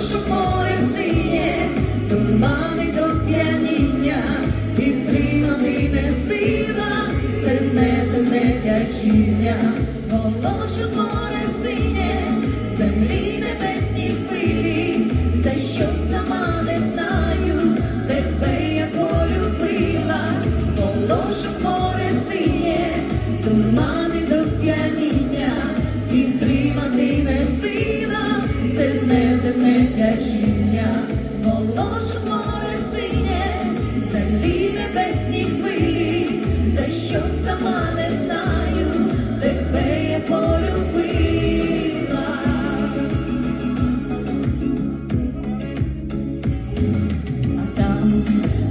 Волошу море синє, тумани до сп'яніння, і втримати не сила, це не земне тяжіння, Волошу море землі небесні хвилі, за що сама не знаю, тебе я полюбила, Волошу море синє, тумани до сп'яніння, земне тяжіння, Волошу море синє, землі небесні хвилі, за що сама не знаю, тебе я полюбила. А там,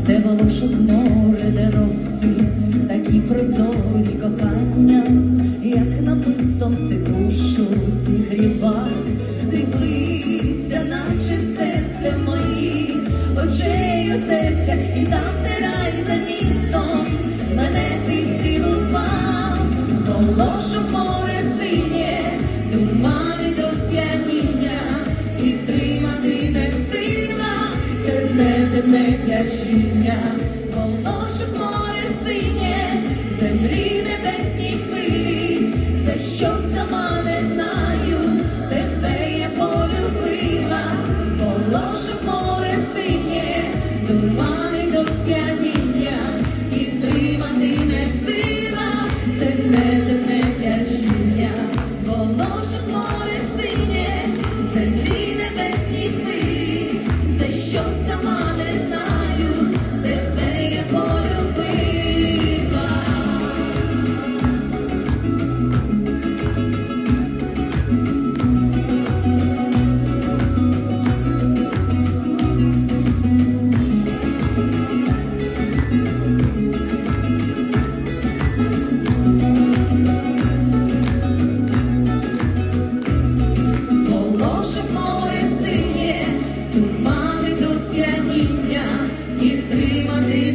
де волошок море, де роси, такі прозорі кохання, як намистом ти душу серця, і там, де рай за містом, мене ти цілував, волошок море синє, тумани до сп'яніння, і втримати не сила, це не тячіння, волошок море синє, і втримати